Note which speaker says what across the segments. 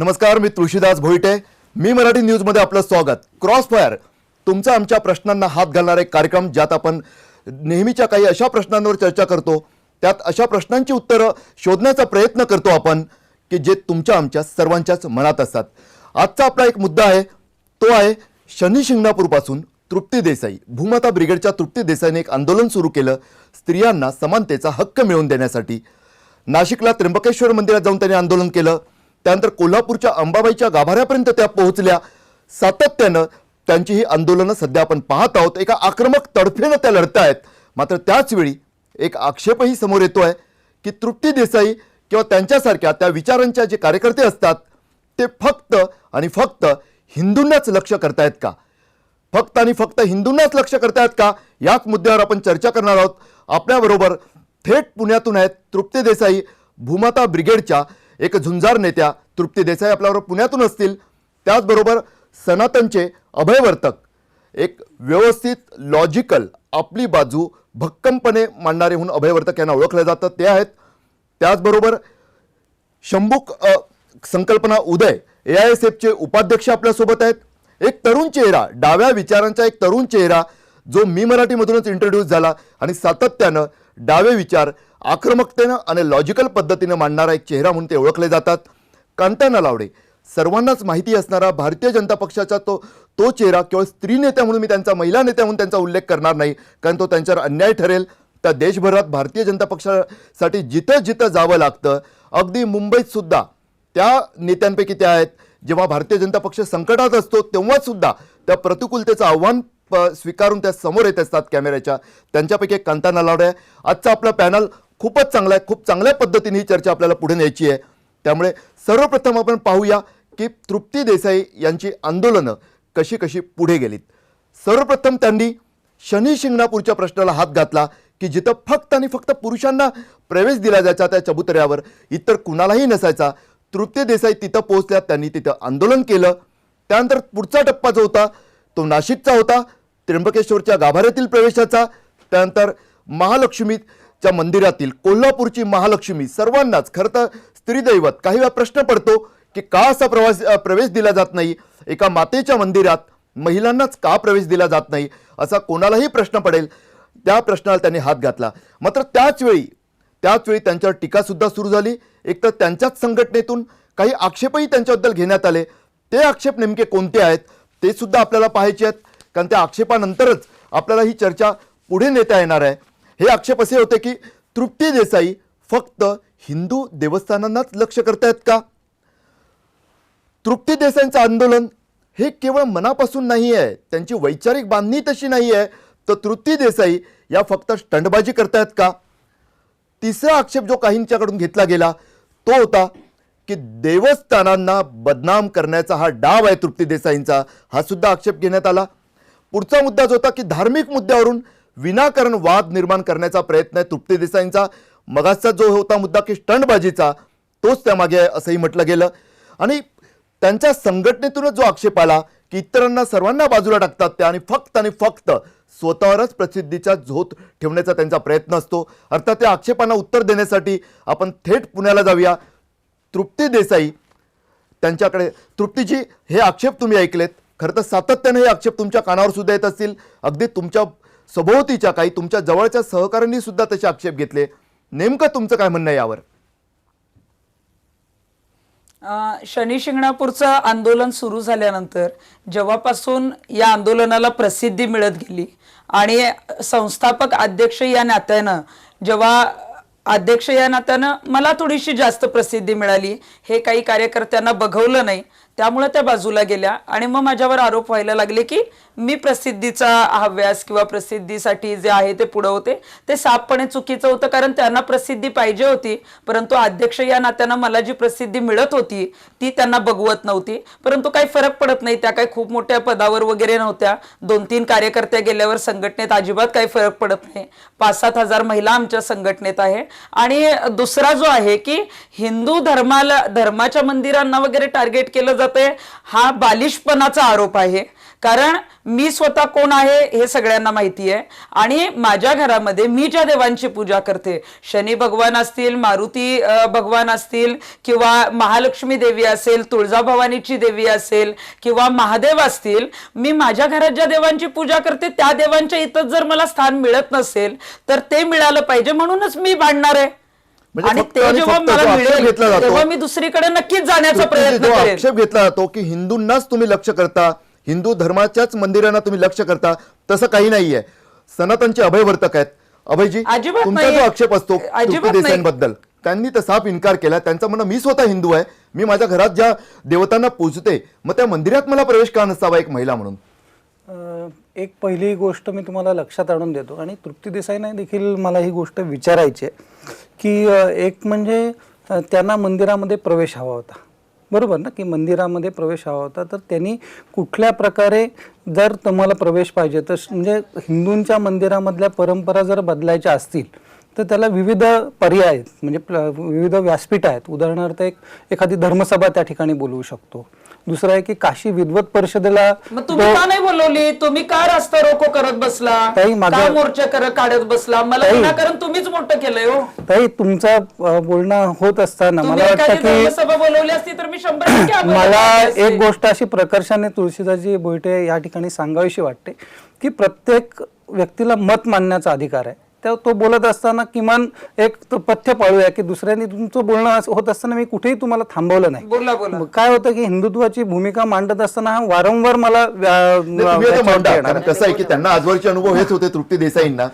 Speaker 1: नमस्कार मी तुळशीदास भोईटे. मी मराठी न्यूजमध्ये आपलं स्वागत. क्रॉस फायर तुमचा आमच्या प्रश्नांना हात घालणारा एक कार्यक्रम ज्यात आपण नेहमीच्या काही अशा प्रश्नांवर चर्चा करतो. त्यात अशा प्रश्नांची उत्तरं शोधण्याचा प्रयत्न करतो आपण की जे तुमच्या आमच्या सर्वांच्याच मनात असतात. आजचा आपला एक मुद्दा आहे. तो आहे शनी शिंगणापूरपासून तृप्ती देसाई. भूमाता ब्रिगेडच्या तृप्ती देसाईने एक आंदोलन सुरू केलं स्त्रियांना समानतेचा हक्क मिळवून देण्यासाठी. नाशिकला त्र्यंबकेश्वर मंदिरात जाऊन त्यांनी आंदोलन केलं. त्यानंतर कोल्हापूरच्या अंबाबाईच्या गाभाऱ्यापर्यंत त्या पोहोचल्या. सातत्यानं त्यांची ही आंदोलनं सध्या आपण पाहत आहोत. एका आक्रमक तडफेनं त्या लढतायत. मात्र त्याचवेळी एक आक्षेपही समोर येतो आहे की तृप्ती देसाई किंवा त्यांच्यासारख्या त्या विचारांच्या जे कार्यकर्ते असतात ते फक्त आणि फक्त हिंदूंनाच लक्ष करतायत का? फक्त आणि फक्त हिंदूंनाच लक्ष करतायत का? याच मुद्द्यावर आपण चर्चा करणार आहोत. आपल्याबरोबर थेट पुण्यातून आहेत तृप्ती देसाई भूमाता ब्रिगेडच्या एक झुंजार नेत्या तृप्ती देसाई आपल्याबरोबर पुण्यातून असतील. त्याचबरोबर सनातनचे अभयवर्तक. एक व्यवस्थित लॉजिकल आपली बाजू भक्कमपणे मांडणारे होऊन अभयवर्तक यांना ओळखलं जातं. ते आहेत. त्याचबरोबर शंभूक संकल्पना उदय ए आय एस एफचे उपाध्यक्ष आपल्यासोबत आहेत. एक तरुण चेहरा डाव्या विचारांचा एक तरुण चेहरा जो मी मराठीमधूनच इंट्रोड्यूस झाला आणि सातत्यानं डावे विचार आक्रमकतेनं आणि लॉजिकल पद्धतीनं मांडणारा एक चेहरा म्हणून ते ओळखले जातात. कांताना लावडे सर्वांनाच माहिती असणारा भारतीय जनता पक्षाचा तो तो चेहरा केवळ स्त्री नेत्या म्हणून मी त्यांचा महिला नेत्या म्हणून त्यांचा उल्लेख करणार नाही कारण तो त्यांच्यावर अन्याय ठरेल. त्या देशभरात भारतीय जनता पक्षासाठी जिथं जिथं जावं लागतं अगदी मुंबईतसुद्धा त्या नेत्यांपैकी त्या आहेत. जेव्हा भारतीय जनता पक्ष संकटात असतो तेव्हासुद्धा त्या प्रतिकूलतेचं आव्हान प- स्वीकारून त्या समोर येत असतात कॅमेऱ्याच्या. त्यांच्यापैकी एक कांता नलावडे आजचा आपला पॅनल खूपच चांगला आहे. खूप चांगल्या पद्धतीने ही चर्चा आपल्याला पुढे न्यायची आहे. त्यामुळे सर्वप्रथम आपण पाहूया की तृप्ती देसाई यांची आंदोलनं कशी कशी पुढे गेलीत. सर्वप्रथम त्यांनी शनी शिंगणापूरच्या प्रश्नाला हात घातला की जिथं फक्त आणि फक्त पुरुषांना प्रवेश दिला जायचा त्या चबुतऱ्यावर इतर कुणालाही नसायचा. तृप्ती देसाई तिथं पोहोचल्या त्यांनी तिथं आंदोलन केलं. त्यानंतर पुढचा टप्पा जो होता तो नाशिकचा होता. त्र्यंबकेश्वरच्या गाभाऱ्यातील प्रवेशाचा. त्यानंतर महालक्ष्मीत च्या मंदिरातील कोल्हापूरची महालक्ष्मी सर्वांनाच खरं तर स्त्रीदैवत काही वेळा प्रश्न पडतो की का असा प्रवास प्रवेश दिला जात नाही? एका मातेच्या मंदिरात महिलांनाच का प्रवेश दिला जात नाही? असा कोणालाही प्रश्न पडेल. त्या प्रश्नाला त्यांनी हात घातला. मात्र त्याचवेळी त्याचवेळी त्यांच्यावर टीकासुद्धा सुरू झाली. एक तर त्यांच्याच संघटनेतून काही आक्षेपही त्यांच्याबद्दल घेण्यात आले. ते आक्षेप नेमके कोणते आहेत? ते सुद्धा आपल्याला पाहायचे आहेत. कारण त्या आक्षेपानंतरच आपल्याला ही चर्चा पुढे नेता येणार आहे. हे आक्षेप असे होते की तृप्ती देसाई फक्त हिंदू देवस्थानांनाच लक्ष करतायत का? तृप्ती देसाईंचं आंदोलन हे केवळ मनापासून नाही आहे त्यांची वैचारिक बांधणी तशी नाही आहे तर तृप्ती देसाई या फक्त स्टंटबाजी करतायत का? तिसरा आक्षेप जो काहींच्याकडून घेतला गेला तो होता की देवस्थानांना बदनाम करण्याचा हा डाव आहे तृप्ती देसाईंचा. हा सुद्धा आक्षेप घेण्यात आला. पुढचा मुद्दा जो होता की धार्मिक मुद्द्यावरून विनाकारण वाद निर्माण करण्याचा प्रयत्न आहे तृप्ती देसाईंचा. मगाचा जो होता मुद्दा की स्टंटबाजीचा तोच त्यामागे आहे असंही म्हटलं गेलं. आणि त्यांच्या संघटनेतूनच जो आक्षेप आला की इतरांना सर्वांना बाजूला टाकतात त्या आणि फक्त आणि फक्त स्वतःवरच प्रसिद्धीचा झोत ठेवण्याचा त्यांचा प्रयत्न असतो. अर्थात त्या आक्षेपांना उत्तर देण्यासाठी आपण थेट पुण्याला जाऊया. तृप्ती देसाई त्यांच्याकडे तृप्तीजी हे आक्षेप तुम्ही ऐकलेत. खरं तर सातत्याने हे आक्षेप तुमच्या कानावर सुद्धा येत असतील. अगदी तुमच्या सभोवतीच्या काही तुमच्या जवळच्या सहकाऱ्यांनी सुद्धा तसे आक्षेप घेतले. नेमकं तुमचं काय म्हणणं यावर?
Speaker 2: शनी शिंगणापूरचं आंदोलन सुरू झाल्यानंतर जेव्हापासून या आंदोलनाला प्रसिद्धी मिळत गेली आणि संस्थापक अध्यक्ष या नात्यानं जेव्हा अध्यक्ष या नात्यानं मला थोडीशी जास्त प्रसिद्धी मिळाली हे काही कार्यकर्त्यांना बघवलं नाही त्यामुळे त्या बाजूला गेल्या. आणि मग माझ्यावर आरोप व्हायला लागले की मी प्रसिद्धीचा हव्यास किंवा प्रसिद्धीसाठी जे आहे ते पुढं होते. ते साफपणे चुकीचं होतं कारण त्यांना प्रसिद्धी पाहिजे होती. परंतु अध्यक्ष या नात्यानं मला जी प्रसिद्धी मिळत होती ती त्यांना बघवत नव्हती. परंतु काही फरक पडत नाही. त्या काही खूप मोठ्या पदावर वगैरे नव्हत्या. दोन तीन कार्यकर्त्या गेल्यावर संघटनेत अजिबात काही फरक पडत नाही. पाच सात हजार महिला आमच्या संघटनेत आहे. आणि दुसरा जो आहे की हिंदू धर्माला धर्माच्या मंदिरांना वगैरे टार्गेट केलं जात हा बालिशपणाचा आरोप आहे. कारण मी स्वतः कोण आहे हे सगळ्यांना माहिती आहे. आणि माझ्या घरामध्ये मी ज्या देवांची पूजा करते शनी भगवान असतील मारुती भगवान असतील किंवा महालक्ष्मी देवी असेल तुळजाभवानीची देवी असेल किंवा महादेव असतील मी माझ्या घरात ज्या देवांची पूजा करते त्या देवांच्या इथं जर मला स्थान मिळत नसेल तर ते मिळालं पाहिजे म्हणूनच मी भांडणार आहे. आणि
Speaker 1: फक्त
Speaker 2: ते
Speaker 1: आणि
Speaker 2: जेव्हा
Speaker 1: फक्त
Speaker 2: मला
Speaker 1: जो आक्षेप
Speaker 2: मिळेल
Speaker 1: घेतला जातो-
Speaker 2: तेव्हा मी दुसरीकडे नक्कीच जाण्याचा प्रयत्न करेन.
Speaker 1: आक्षेप घेतला जातो की हिंदूंनाच तुम्ही लक्ष करता हिंदू धर्माच्याच मंदिरांना तुम्ही लक्ष करता तसं काही नाहीये. सनातनचे अभयवर्तक आहेत. अभयजी तुमचा. जो आक्षेप असतो. देसाईंबद्दल त्यांनी तर साफ इन्कार केला त्यांचं म्हणणं मी स्वतः हिंदू आहे मी माझ्या घरात ज्या देवतांना पूजते मग त्या मंदिरात मला प्रवेश का नसावा एक महिला म्हणून?
Speaker 3: एक पहिली गोष्ट मी तुम्हाला लक्षात आणून देतो आणि तृप्ती देसाईने देखील मला ही गोष्ट विचारायची आहे की एक म्हणजे त्यांना मंदिरामध्ये प्रवेश हवा होता. बरोबर ना? की मंदिरामध्ये प्रवेश हवा होता तर त्यांनी कुठल्या प्रकारे जर तुम्हाला प्रवेश पाहिजे तर म्हणजे हिंदूंच्या मंदिरामधल्या परंपरा जर बदलायच्या असतील तर त्याला विविध पर्याय आहेत म्हणजे प्ल- विविध व्यासपीठ आहेत. उदाहरणार्थ एक एखादी धर्मसभा त्या ठिकाणी बोलवू शकतो. दुसरं आहे की काशी विद्वत परिषदेला
Speaker 2: मग तुम्ही का नाही बोलवली तुम्ही का रस्ता रोको करत बसला
Speaker 3: ताई, माझं-
Speaker 2: का मोर्चा करत काढत बसला मला
Speaker 3: ताई.
Speaker 2: विनाकारण तुम्हीच मोठं केलंय हो
Speaker 3: ताई तुमचं अ, बोलणं होत असताना
Speaker 2: तुम्ही
Speaker 3: मला वाटतं
Speaker 2: एखादी
Speaker 3: की
Speaker 2: धर्मसभा बोलवली असती तर मी शंभर टक्के आभार
Speaker 3: मला
Speaker 2: असते.
Speaker 3: एक गोष्ट अशी प्रकर्षाने तुळशीदासजी भोईटे या ठिकाणी सांगावीशी वाटते की प्रत्येक व्यक्तीला मत मानण्याचा अधिकार आहे त्या तो बोलत असताना किमान एक तो पथ्य पाळूया की दुसऱ्यांनी तुमचं बोलणं होत असताना मी कुठेही तुम्हाला थांबवलं नाही.
Speaker 2: बोला बोला.
Speaker 3: मग काय होतं की हिंदुत्वाची भूमिका मांडत असताना हा वारंवार मला
Speaker 1: कसं आहे की त्यांना आजवरचे अनुभव हेच होते तृप्ती देसाईंना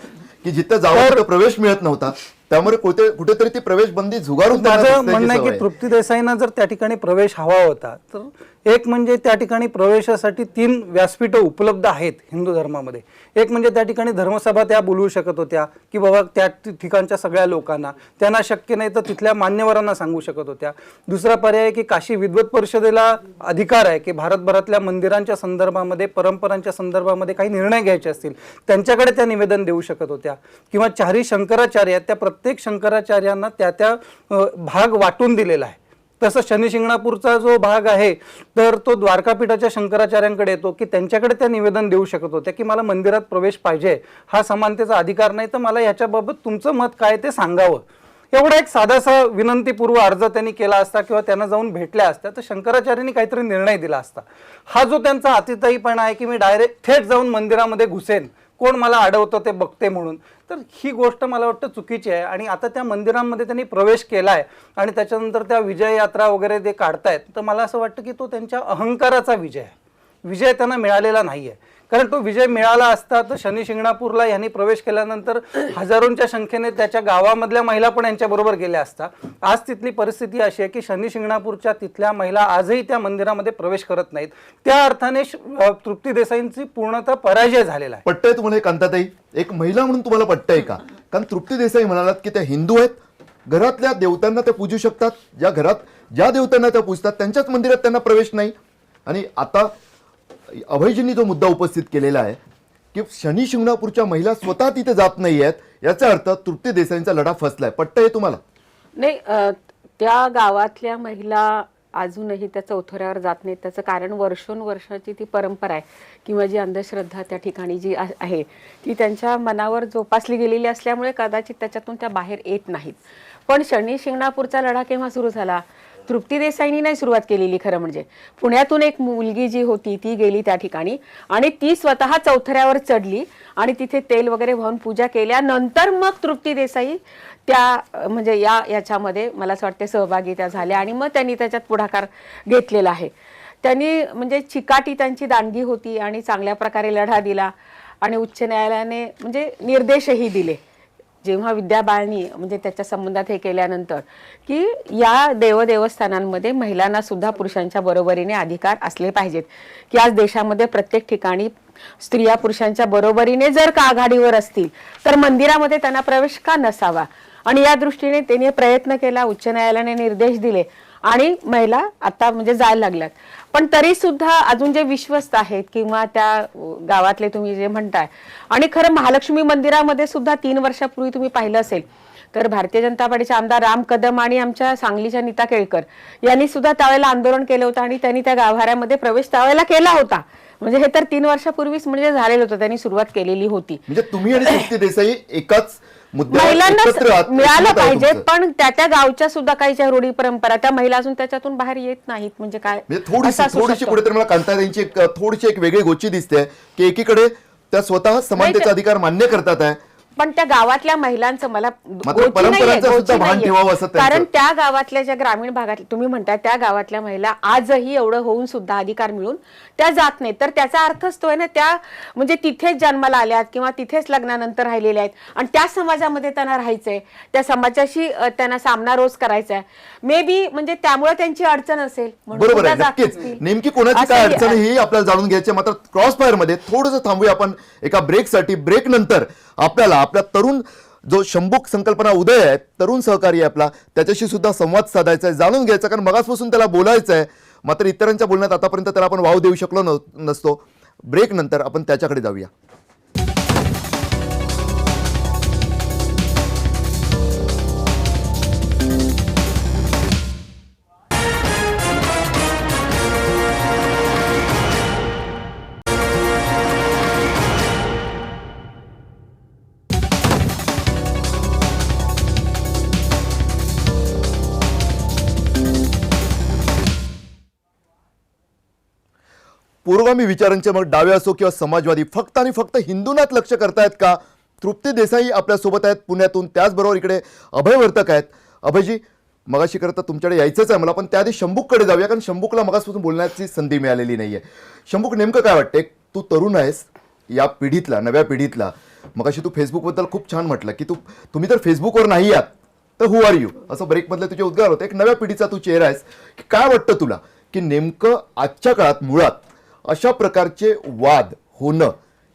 Speaker 1: की जिथं जावं प्रवेश मिळत नव्हता. त्यामुळे कुठे कुठेतरी ती प्रवेश बंदी झुगारून
Speaker 3: माझं म्हणणं आहे की तृप्ती देसाईंना जर त्या ठिकाणी प्रवेश हवा होता तर एक म्हणजे त्या ठिकाणी प्रवेशासाठी तीन व्यासपीठं उपलब्ध आहेत हिंदू धर्मामध्ये. एक म्हणजे त्या ठिकाणी धर्मसभा त्या बोलवू शकत होत्या की बाबा त्या ठिकाणच्या सगळ्या लोकांना. त्यांना शक्य नाही तर तिथल्या मान्यवरांना सांगू शकत होत्या. दुसरा पर्याय आहे की काशी विद्वत परिषदेला अधिकार आहे की भारतभरातल्या मंदिरांच्या संदर्भामध्ये परंपरांच्या संदर्भामध्ये काही निर्णय घ्यायचे असतील त्यांच्याकडे त्या निवेदन देऊ शकत होत्या. किंवा चारी शंकराचार्य त्या प्रत्येक शंकराचार्यांना त्या त्या भाग वाटून दिलेला आहे. तसं शनिशिंगणापूरचा जो भाग आहे तर तो द्वारकापीठाच्या शंकराचार्यांकडे येतो की त्यांच्याकडे त्या निवेदन देऊ शकत होत्या की मला मंदिरात प्रवेश पाहिजे हा समानतेचा अधिकार नाही तर मला याच्याबाबत तुमचं मत काय ते सांगावं. एवढा एक साधासा विनंतीपूर्व अर्ज त्यांनी केला असता किंवा त्यांना जाऊन भेटल्या असत्या तर शंकराचार्यांनी काहीतरी निर्णय दिला असता. हा जो त्यांचा अतिताईपणा आहे की मी डायरेक्ट थेट जाऊन मंदिरामध्ये घुसेन कोण मला अडवतं ते बघते म्हणून. तर ही गोष्ट मला वाटतं चुकीची आहे. आणि आता त्या मंदिरांमध्ये त्यांनी प्रवेश केला आहे आणि त्याच्यानंतर त्या विजय यात्रा वगैरे ते काढतायत. तर मला असं वाटतं की तो त्यांच्या अहंकाराचा विजय आहे. विजय त्यांना मिळालेला नाही आहे कारण तो विजय मिळाला असता तर शनी शिंगणापूरला यांनी प्रवेश केल्यानंतर हजारोंच्या संख्येने त्याच्या गावामधल्या महिला पण यांच्याबरोबर गेल्या असता. आज तिथली परिस्थिती अशी आहे की शनी शिंगणापूरच्या तिथल्या महिला आजही त्या मंदिरामध्ये प्रवेश करत नाहीत. त्या अर्थाने तृप्ती देसाईंची पूर्णतः पराजय झालेला आहे.
Speaker 1: पट्टय तुम्हाला एक कांताताई एक महिला म्हणून तुम्हाला पट्टय का? कारण तृप्ती देसाई म्हणालात की त्या हिंदू आहेत. घरातल्या देवतांना त्या पूजू शकतात. ज्या घरात ज्या देवतांना त्या पूजतात त्यांच्याच मंदिरात त्यांना प्रवेश नाही. आणि आता अभयजींनी जो मुद्दा उपस्थित केलेला आहे की शनी शिंगणापूरच्या महिला स्वतः तिथे जात नाही आहेत याचा अर्थ तृप्ती देसाईंचा लढा फसलाय. पट्ट आहे तुम्हाला?
Speaker 4: नाही अ, त्या गावातल्या महिला अजूनही त्या चौथऱ्यावर जात नाहीत. त्याचं कारण वर्षोनवर्षाची ती परंपरा आहे किंवा जी म्हणजे अंधश्रद्धा त्या ठिकाणी जी आ- आहे ती त्यांच्या मनावर जोपासली गेलेली असल्यामुळे कदाचित त्याच्यातून त्या बाहेर येत नाहीत. पण शनी शिंगणापूरचा लढा केव्हा सुरू झाला? तृप्ती देसाईनी नाही सुरुवात केलेली खरं म्हणजे. पुण्यातून एक मुलगी जी होती ती गेली त्या ठिकाणी आणि ती स्वतः चौथऱ्यावर चढली आणि तिथे तेल वगैरे वाहून पूजा केल्यानंतर मग तृप्ती देसाई त्या म्हणजे या याच्यामध्ये मला असं वाटते सहभागी त्या झाल्या आणि मग त्यांनी त्याच्यात पुढाकार घेतलेला आहे. त्यांनी म्हणजे चिकाटी त्यांची दांडगी होती आणि चांगल्या प्रकारे लढा दिला आणि उच्च न्यायालयाने म्हणजे निर्देशही दिले. जेव्हा विद्याबाळणी म्हणजे त्याच्या संबंधात हे केल्यानंतर की या देवदेवस्थानांमध्ये महिलांना सुद्धा पुरुषांच्या बरोबरीने अधिकार असले पाहिजेत. की आज देशामध्ये प्रत्येक ठिकाणी स्त्रिया पुरुषांच्या बरोबरीने जर का आघाडीवर असतील तर मंदिरामध्ये त्यांना प्रवेश का नसावा? आणि या दृष्टीने त्यांनी प्रयत्न केला उच्च न्यायालयाने निर्देश दिले. आणि महिला आता म्हणजे जायला लागल्यात. पण तरी सुद्धा अजून जे विश्वस्त आहेत किंवा त्या गावातले तुम्ही जे म्हणताय आणि खरं महालक्ष्मी मंदिरामध्ये सुद्धा तीन वर्षापूर्वी तुम्ही पाहिलं असेल तर भारतीय जनता पार्टीचे आमदार राम कदम आणि आमच्या सांगलीच्या नीता केळकर यांनी सुद्धा त्यावेळेला आंदोलन केलं होतं आणि त्यांनी त्या गाभाऱ्यामध्ये प्रवेश त्यावेळेला केला होता. म्हणजे हे तर तीन वर्षापूर्वीच म्हणजे झालेलं होतं त्यांनी सुरुवात केलेली होती.
Speaker 1: म्हणजे तुम्ही आणि देसाई एकाच
Speaker 4: महिलांना मिळालं पाहिजे. पण त्या त्या गावच्या सुद्धा काही ज्या रूढी परंपरा त्या महिला अजून त्याच्यातून बाहेर येत नाहीत म्हणजे काय
Speaker 1: म्हणजे थोडीशी. कुठेतरी मला कांता यांची एक थोडीशी एक वेगळी गोष्टी दिसते की एकीकडे त्या स्वतः समानतेचा अधिकार मान्य करतात आहे
Speaker 4: पण त्या गावातल्या महिलांचं मला
Speaker 1: मात्र
Speaker 4: गोची नाहीये,
Speaker 1: परंपरांचं
Speaker 4: गोची
Speaker 1: सुद्धा भान
Speaker 4: नाहीये.
Speaker 1: ठेवावं असं त्यांचं.
Speaker 4: कारण त्या गावातल्या ज्या ग्रामीण भागात तुम्ही म्हणताय त्या गावातल्या महिला आजही एवढं होऊन सुद्धा अधिकार मिळून त्या जात नाहीत तर त्याचा अर्थच तो आहे ना त्या म्हणजे तिथेच जन्माला आल्यात किंवा तिथेच लग्नानंतर राहिलेल्या आहेत आणि त्या समाजामध्ये त्यांना राहायचंय त्या समाजाशी अ, त्यांना सामना रोज करायचा आहे मे बी म्हणजे त्यामुळे त्यांची अडचण असेल म्हणून
Speaker 1: बरोबर आहे
Speaker 4: सुद्धा जात
Speaker 1: नक्कीच
Speaker 4: असतील.
Speaker 1: नेमकी कोणाची काय
Speaker 4: असंही-
Speaker 1: अडचण आहे ही आपल्याला जाणून घ्यायची आहे. मात्र क्रॉस फायरमध्ये थोडंसं थांबूया आपण एका ब्रेकसाठी ब्रेक नंतर आपल्याला आपल्या तरुण जो शंभूक संकल्पना उदय आहे तरुण सहकारी आहे आपला त्याच्याशी सुद्धा संवाद साधायचा आहे जाणून घ्यायचा कारण मगासपासून त्याला बोलायचं आहे. मात्र इतरांच्या बोलण्यात आतापर्यंत त्याला आपण वाव देऊ शकलो न- नसतो. ब्रेक नंतर आपण त्याच्याकडे जाऊया. पुरोगामी विचारांचे मग डावे असो किंवा समाजवादी फक्त आणि फक्त हिंदूंनाच लक्ष करतायत का? तृप्ती देसाई आपल्यासोबत आहेत पुण्यातून त्याचबरोबर इकडे अभय वर्तक आहेत. अभयजी मगाशी करता तुमच्याकडे यायचंच आहे मला पण त्याआधी शंभूककडे जाऊया कारण शंभूकला मगासपासून बोलण्याची संधी मिळालेली नाही आहे शंभूक नेमकं काय वाटतंय? तू तरुण आहेस या पिढीतला नव्या पिढीतला. मगाशी तू फेसबुकबद्दल खूप छान म्हटलं की तू तुम्ही तर फेसबुकवर नाही आहात तर हु आर यू असं ब्रेकमधले तुझे उद्गार होते. एक नव्या पिढीचा तू चेहरा आहेस. की काय वाटतं तुला? की नेमकं आजच्या काळात मुळात अशा प्रकारचे वाद होणं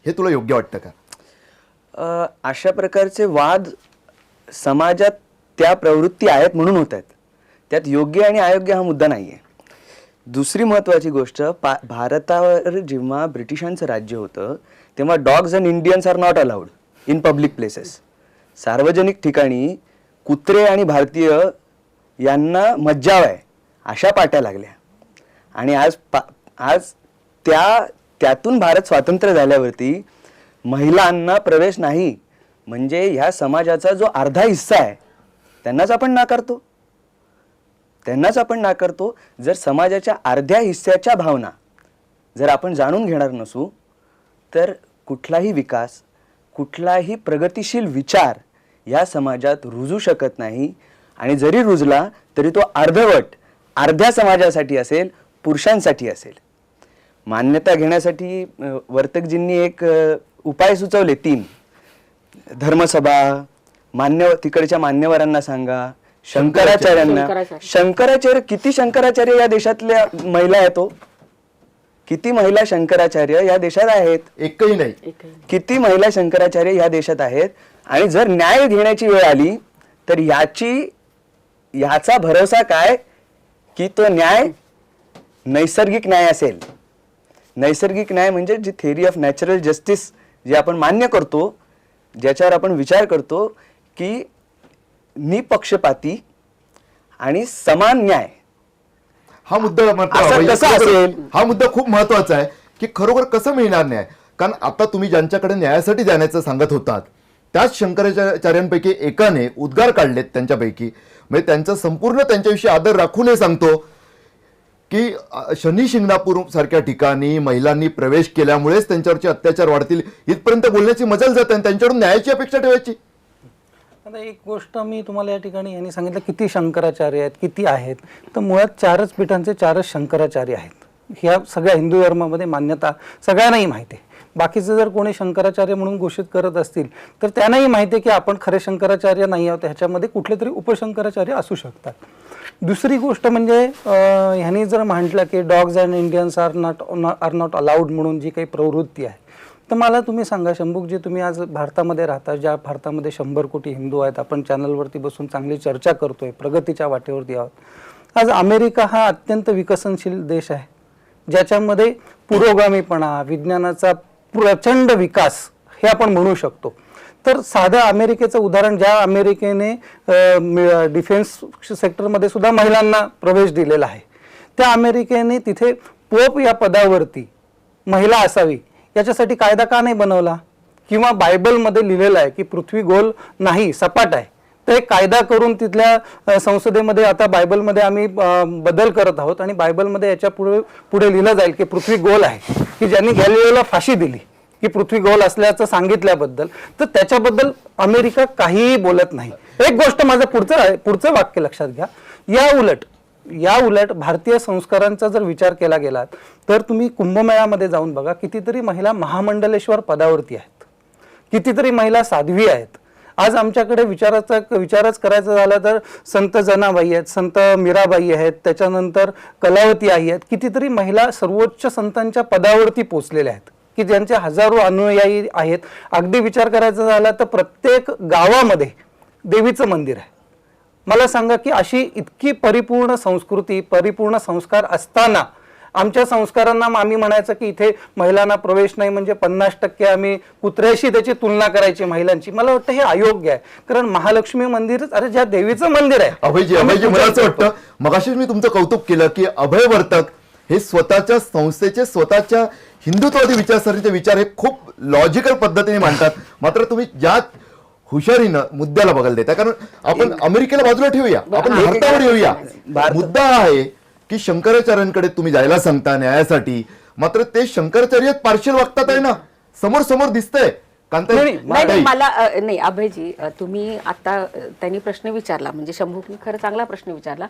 Speaker 1: हे तुला योग्य वाटतं का?
Speaker 5: अशा प्रकारचे वाद समाजात त्या प्रवृत्ती आहेत म्हणून होत आहेत. त्यात योग्य आणि अयोग्य हा मुद्दा नाही आहे दुसरी महत्त्वाची गोष्ट पा भारतावर जेव्हा ब्रिटिशांचं राज्य होतं तेव्हा dogs and Indians are not allowed in public places. सार्वजनिक ठिकाणी कुत्रे आणि भारतीय यांना मज्जाव आहे अशा पाट्या लागल्या. आणि आज पा आज त्या त्यातून भारत स्वातंत्र्य झाल्यावरती महिलांना प्रवेश नाही म्हणजे ह्या समाजाचा जो अर्धा हिस्सा आहे त्यांनाच आपण नाकारतो. त्यांनाच आपण नाकारतो. जर समाजाच्या अर्ध्या हिस्स्याच्या भावना जर आपण जाणून घेणार नसू तर कुठलाही विकास कुठलाही प्रगतिशील विचार या समाजात रुजू शकत नाही. आणि जरी रुजला तरी तो अर्धवट अर्ध्या समाजासाठी असेल पुरुषांसाठी असेल. मान्यता घेण्यासाठी वर्तकजींनी एक उपाय सुचवले तीन. धर्मसभा मान्य तिकडच्या मान्यवरांना सांगा शंकराचार्यांना.
Speaker 4: शंकराचार्य.
Speaker 5: किती शंकराचार्य या देशातल्या महिला आहेत हो? किती महिला शंकराचार्य या देशात आहेत?
Speaker 1: एकही नाही.
Speaker 5: किती महिला शंकराचार्य या देशात आहेत? आणि जर न्याय घेण्याची वेळ आली तर याची याचा भरोसा काय? की तो न्याय नैसर्गिक न्याय असेल. नैसर्गिक न्याय म्हणजे जी थेअरी ऑफ नॅचरल जस्टिस जे आपण मान्य करतो ज्याच्यावर आपण विचार करतो की निपक्षपाती आणि समान न्याय.
Speaker 1: हा मुद्दा अभय,
Speaker 5: कसं असेल?
Speaker 1: हा मुद्दा खूप महत्त्वाचा आहे की खरोखर कसं मिळणार न्याय? कारण आता तुम्ही ज्यांच्याकडे न्यायासाठी जाण्याचं सांगत होतात त्याच शंकराचार्यांपैकी एकाने उद्गार काढलेत त्यांच्यापैकी. म्हणजे त्यांचा संपूर्ण त्यांच्याविषयी आदर राखून हे सांगतो की शनी शिंगणापूर सारख्या ठिकाणी महिलांनी प्रवेश केल्यामुळेच त्यांच्यावरचे अत्याचार वाढतील इथपर्यंत बोलण्याची मजल जाते आणि त्यांच्याकडून न्यायाची अपेक्षा ठेवायची.
Speaker 3: आता एक गोष्ट मी तुम्हाला या ठिकाणी यांनी सांगितलं किती शंकराचार्य आहेत किती आहेत. तर मुळात चारच पीठांचे चारच शंकराचार्य आहेत. ह्या सगळ्या हिंदू धर्मामध्ये मान्यता सगळ्यांनाही माहिती आहे. बाकीचे जर कोणी शंकराचार्य म्हणून घोषित करत असतील तर त्यांनाही माहिती आहे की आपण खरे शंकराचार्य नाही आहोत ह्याच्यामध्ये कुठले तरी उपशंकराचार्य असू शकतात. दुसरी गोष्ट म्हणजे ह्याने ह्यांनी जर म्हटलं की dogs and Indians are not are not allowed म्हणून जी काही प्रवृत्ती आहे तर मला तुम्ही सांगा शंभूक जे तुम्ही आज भारतामध्ये राहता ज्या भारतामध्ये शंभर कोटी हिंदू आहेत आपण चॅनलवरती बसून चांगली चर्चा करतोय प्रगतीच्या वाटेवरती आहोत आज अमेरिका हा अत्यंत विकसनशील देश आहे ज्याच्यामध्ये पुरोगामीपणा विज्ञानाचा प्रचंड विकास हे आपण म्हणू शकतो. तर साध्या अमेरिकेचं उदाहरण ज्या अमेरिकेने डिफेन्स सेक्टरमध्ये सुद्धा महिलांना प्रवेश दिलेला आहे. त्या अमेरिकेने तिथे पोप या पदावरती महिला असावी याच्यासाठी कायदा का नाही बनवला? किंवा बायबलमध्ये लिहिलेलं आहे की पृथ्वी गोल नाही सपाट आहे. तर एक कायदा करून तिथल्या संसदेमध्ये आता बायबलमध्ये आम्ही बदल करत आहोत आणि बायबलमध्ये याच्यापुढे पुढे लिहिलं जाईल की पृथ्वी गोल आहे. की ज्यांनी गॅलिओला फाशी दिली. की पृथ्वी गोल असल्याचं सांगितल्याबद्दल तर त्याच्याबद्दल अमेरिका काहीही बोलत नाही. एक गोष्ट माझं पुढचं पुढचं वाक्य लक्षात घ्या. या उलट या उलट भारतीय संस्कारांचा जर विचार केला गेला तर तुम्ही कुंभमेळ्यामध्ये जाऊन बघा कितीतरी महिला महामंडलेश्वर पदावरती आहेत. कितीतरी महिला साध्वी आहेत. आज आमच्याकडे विचाराचा विचारच करायचा झाला तर संत जनाबाई आहेत संत मीराबाई आहेत त्याच्यानंतर कलावती आई आहेत कितीतरी महिला सर्वोच्च संतांच्या पदावरती पोचलेल्या आहेत. की ज्यांचे हजारो अनुयायी आहेत. अगदी विचार करायचा झाला तर प्रत्येक गावामध्ये देवीचं मंदिर आहे. मला सांगा की अशी इतकी परिपूर्ण संस्कृती परिपूर्ण संस्कार असताना आमच्या संस्कारांना आम्ही म्हणायचं की इथे महिलांना प्रवेश नाही म्हणजे पन्नास टक्के आम्ही कुत्र्याशी त्याची तुलना करायची महिलांची. मला वाटतं हे अयोग्य आहे. कारण महालक्ष्मी मंदिर अरे ज्या देवीचं मंदिर आहे.
Speaker 1: अभयजी अभयजी मला असं. वाटतं मगाशीच मी तुमचं कौतुक केलं की अभय वर्तक हे स्वतःच्या संस्थेचे स्वतःच्या हिंदुत्ववादी विचारसरणीचे विचार हे खूप लॉजिकल पद्धतीने मांडतात. मात्र तुम्ही ज्या हुशारीनं मुद्द्याला बघायला देता कारण आपण अमेरिकेला बाजूला ठेवूया. आपण भारतावर येऊया. मुद्दा हा आहे की शंकराचार्यांकडे तुम्ही जायला सांगता न्यायासाठी. मात्र ते शंकराचार्य पार्शियल वागतात आहे ना. समोर समोर दिसतंय.
Speaker 3: नाही,
Speaker 4: मला नाही अभयजी तुम्ही आता त्यांनी प्रश्न विचारला म्हणजे शंभूकनी खरं चांगला प्रश्न विचारला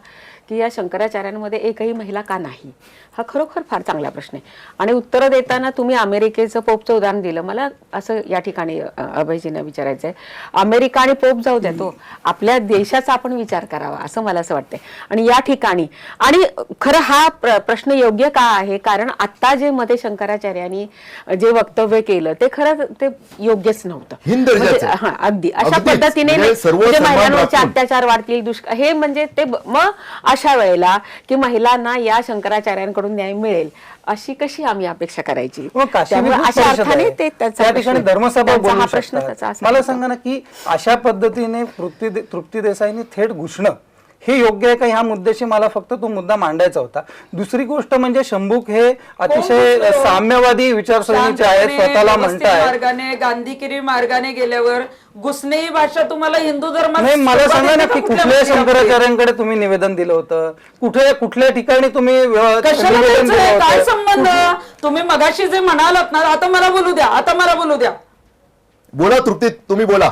Speaker 4: की या शंकराचार्यांमध्ये एकही महिला का नाही? हा खरोखर फार चांगला प्रश्न आहे. आणि उत्तरं देताना तुम्ही अमेरिकेचं पोपचं उदाहरण दिलं. मला असं या ठिकाणी अभयजींना विचारायचं आहे अमेरिका आणि पोप जाऊ द्या तो आपल्या देशाचा आपण विचार करावा असं मला असं वाटतंय. आणि या ठिकाणी आणि खरं हा प्र- प्रश्न योग्य का आहे? कारण आता जे मध्ये शंकराचार्यांनी जे वक्तव्य केलं ते खरं ते योग्यच नव्हतं. म्हणजे, हा, अगदी अशा. पद्धतीने
Speaker 1: म्हणजे
Speaker 4: म्हणजे महिलांवरचे. अत्याचार वाढतील दुष्काळ हे म्हणजे ते मग अशा वेळेला की महिलांना या शंकराचार्यांकडून न्याय मिळेल अशी कशी आम्ही अपेक्षा करायची त्यामुळे अशा अर्थाने. ते
Speaker 3: त्या ठिकाणी धर्मसभा
Speaker 4: हा प्रश्न. त्याचा असा
Speaker 3: मला. सांगा ना की अशा पद्धतीने तृप्ती देसाईंनी थेट घुसणं हे योग्य आहे का ह्या मुद्द्याशी मला फक्त तो मुद्दा मांडायचा होता दुसरी गोष्ट म्हणजे शंभूक हे अतिशय? साम्यवादी विचारसरणीचे आहेत स्वतःला म्हणतायत
Speaker 2: मार्गाने गांधीगिरी मार्गाने गेल्यावर घुसणे ही भाषा तुम्हाला हिंदू धर्मात
Speaker 3: नाही मला सांगा ना की
Speaker 2: कुठल्या?
Speaker 3: शंकराचार्यांकडे तुम्ही निवेदन दिलं होतं कुठे कुठल्या ठिकाणी तुम्ही?
Speaker 2: काय? संबंध तुम्ही मगाशी जे म्हणालात ना आता मला बोलू द्या आता मला बोलू द्या
Speaker 1: बोला तृप्ती तुम्ही बोला